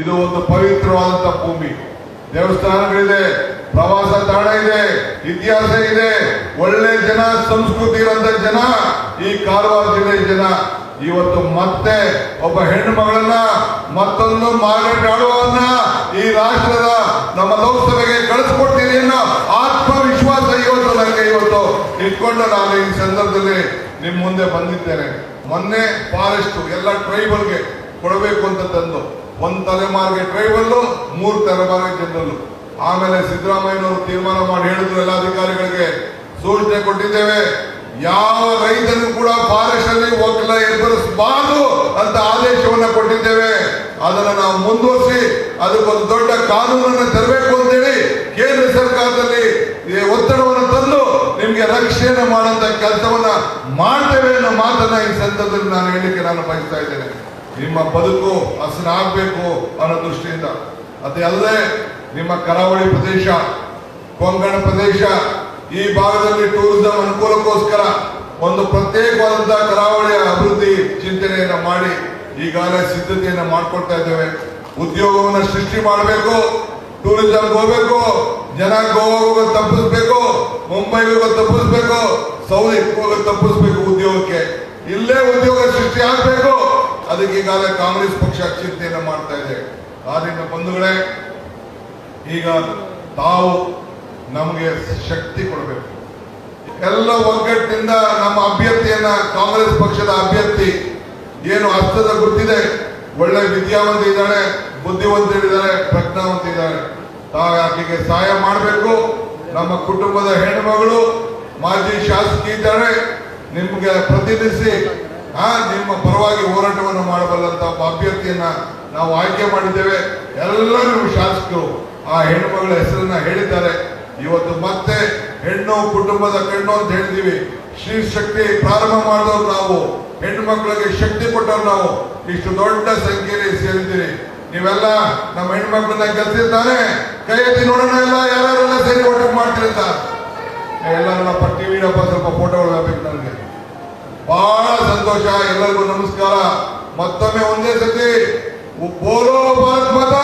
ಇದು ಒಂದು ಪವಿತ್ರವಾದಂತ ಭೂಮಿ. ದೇವಸ್ಥಾನಗಳಿದೆ, ಪ್ರವಾಸ ತಾಣ ಇದೆ, ಇತಿಹಾಸ ಇದೆ. ಒಳ್ಳೆ ಜನ, ಸಂಸ್ಕೃತಿ ಇರೋಂಥ ಜನ, ಈ ಕಾರವಾರ ಜಿಲ್ಲೆಯ ಜನ. ಇವತ್ತು ಮತ್ತೆ ಒಬ್ಬ ಹೆಣ್ಣು ಮಗಳನ್ನ ಮತ್ತೊಂದು ಮಾರಾಟ ಆಡುವವನ್ನ ಈ ರಾಷ್ಟ್ರದ ನಮ್ಮ ಲೋಕಸಭೆಗೆ ಕಳಿಸ್ಕೊಡ್ತೀನಿ ಅನ್ನೋ ಆತ್ಮವಿಶ್ವಾಸ ಇವತ್ತು ನನಗೆ ಇವತ್ತು ಇಟ್ಕೊಂಡು ನಾನು ಈ ಸಂದರ್ಭದಲ್ಲಿ ನಿಮ್ಮ ಮುಂದೆ ಬಂದಿದ್ದೇನೆ. ಮೊನ್ನೆ ಫಾರೆಸ್ಟ್, ಎಲ್ಲ ಟ್ರೈಬಲ್ಗೆ ಕೊಡಬೇಕು ಅಂತ ತಂದು. ಒಂದ್ ತಲೆಮಾರಿಗೆ ಟ್ರೈಬಲ್ ಮೂರು ತಲೆಮಾರಿಗೆ ಜನರಲ್ ಆಮೇಲೆ ಸಿದ್ದರಾಮಯ್ಯನವರು ತೀರ್ಮಾನ ಮಾಡಿ ಹೇಳಿದ್ರು ಎಲ್ಲ ಅಧಿಕಾರಿಗಳಿಗೆ, ಸೂಚನೆ ಕೊಟ್ಟಿದ್ದೇವೆ, ಯಾವ ರೈತರು ಕೂಡ ಫಾರೆಸ್ಟ್ ಅಲ್ಲಿ ಒಕ್ಕಲ ಎದುರಿಸಬಾರದು ಅಂತ ಆದೇಶವನ್ನ ಕೊಟ್ಟಿದ್ದೇವೆ. ಅದನ್ನ ನಾವು ಮುಂದುವರಿಸಿ, ಅದಕ್ಕೊಂದು ದೊಡ್ಡ ಕಾನೂನನ್ನು ತರಬೇಕು ಅಂತೇಳಿ ಕೇಂದ್ರ ಸರ್ಕಾರದಲ್ಲಿ ಒತ್ತಡವನ್ನು ತಂದು ನಿಮಗೆ ರಕ್ಷಣೆ ಮಾಡುವಂತ ಕೆಲಸವನ್ನ ಮಾಡ್ತೇವೆ ಅನ್ನೋ ಮಾತನ್ನ ಈ ಸಂದರ್ಭದಲ್ಲಿ ನಾನು ಹೇಳಿಕೆ ನಾನು ಬಯಸ್ತಾ ಇದ್ದೇನೆ. ನಿಮ್ಮ ಬದುಕು ಹಸನಾಗಬೇಕು ಅನ್ನೋ ದೃಷ್ಟಿಯಿಂದ. ಅದೇ ಅಲ್ಲದೆ ನಿಮ್ಮ ಕರಾವಳಿ ಪ್ರದೇಶ, ಕೊಂಕಣ ಪ್ರದೇಶ, ಈ ಭಾಗದಲ್ಲಿ ಟೂರಿಸಂ ಅನುಕೂಲಕ್ಕೋಸ್ಕರ ಒಂದು ಪ್ರತ್ಯೇಕವಾದಂತಹ ಕರಾವಳಿಯ ಅಭಿವೃದ್ಧಿ ಚಿಂತನೆಯನ್ನ ಮಾಡಿ, ಈಗಾಗಲೇ ಸಿದ್ಧತೆಯನ್ನ ಮಾಡ್ಕೊಳ್ತಾ ಇದ್ದೇವೆ. ಉದ್ಯೋಗವನ್ನ ಸೃಷ್ಟಿ ಮಾಡಬೇಕು ಟೂರಿಸಂ ಹೋಗ್ಬೇಕು, ಜನ ಗೋವಾಗ ತಪ್ಪಿಸ್ಬೇಕು ಮುಂಬೈಗೆ ತಪ್ಪಿಸ್ಬೇಕು, ಸೌದಿ ತಪ್ಪಿಸ್ಬೇಕು ಉದ್ಯೋಗಕ್ಕೆ. ಇಲ್ಲೇ ಉದ್ಯೋಗ ಸೃಷ್ಟಿ ಆಗ್ಬೇಕು. ಅದಕ್ಕೆ ಈಗಾಗಲೇ ಕಾಂಗ್ರೆಸ್ ಪಕ್ಷ ಚಿಂತೆಯನ್ನು ಮಾಡ್ತಾ ಇದೆ. ಆದ್ರಿಂದ ಬಂಧುಗಳೇ, ಈಗ ತಾವು ನಮಗೆ ಶಕ್ತಿ ಕೊಡಬೇಕು. ಎಲ್ಲ ಒಗ್ಗಟ್ಟಿನಿಂದ ನಮ್ಮ ಅಭ್ಯರ್ಥಿಯನ್ನ ಕಾಂಗ್ರೆಸ್ ಪಕ್ಷದ ಅಭ್ಯರ್ಥಿ ಏನು ಅರ್ಥದ ಗೊತ್ತಿದೆ? ಒಳ್ಳೆ ವಿದ್ಯಾವಂತ ಇದ್ದಾಳೆ, ಬುದ್ಧಿವಂತ ಇದ್ದಾರೆ ಪ್ರಜ್ಞಾವಂತ ಇದ್ದಾರೆ ತಾವು ಆಕೆಗೆ ಸಹಾಯ ಮಾಡಬೇಕು? ನಮ್ಮ ಕುಟುಂಬದ ಹೆಣ್ಣುಮಗಳು ಮಾಜಿ ಶಾಸಕಿ ಇದ್ದಾರೆ. ನಿಮಗೆ ಪ್ರತಿನಿಧಿಸಿ ಆ ನಿಮ್ಮ ಪರವಾಗಿ ಹೋರಾಟವನ್ನು ಮಾಡಬಲ್ಲಂತ ಒಬ್ಬ ಅಭ್ಯರ್ಥಿಯನ್ನ ನಾವು ಆಯ್ಕೆ ಮಾಡಿದ್ದೇವೆ. ಎಲ್ಲರೂ ಶಾಸಕರು ಆ ಹೆಣ್ಮಗಳ ಹೆಸರನ್ನ ಹೇಳಿದ್ದಾರೆ. ಇವತ್ತು ಮತ್ತೆ ಹೆಣ್ಣು ಕುಟುಂಬದ ಕಣ್ಣು ಅಂತ ಹೇಳಿದೀವಿ ಶ್ರೀ ಶಕ್ತಿ ಪ್ರಾರಂಭ ಮಾಡಿದವ್ರು ನಾವು. ಹೆಣ್ಣು ಮಕ್ಕಳಿಗೆ ಶಕ್ತಿ ಕೊಟ್ಟವ್ರು ನಾವು. ಇಷ್ಟು ದೊಡ್ಡ ಸಂಖ್ಯೆಯಲ್ಲಿ ಸೇರಿದ್ದೀರಿ. ನೀವೆಲ್ಲ ನಮ್ಮ ಹೆಣ್ಮಕ್ಳನ್ನ ಗೆಲ್ಸಿರ್ತಾನೆ ಕೈ ಎತ್ತಿ ನೋಡೋಣ ಎಲ್ಲ ಯಾರೆಲ್ಲ ಸೇರಿ ಓಟ ಮಾಡ್ತಿರ್ತಾರೆ ಅಂತ. ಎಲ್ಲರನ್ನ ಪಟ್ಟಿ ವೀಡಪ್ಪ ಸ್ವಲ್ಪ ಫೋಟೋಗಳು ಬೇಕು ನನಗೆ. ಬಹಳ ಸಂತೋಷ ಎಲ್ಲರಿಗೂ ನಮಸ್ಕಾರ ಮತ್ತೊಮ್ಮೆ ಒಂದೇ ಸತಿ ಬೋಲೋ ಭಾರತ್ ಮಾತಾ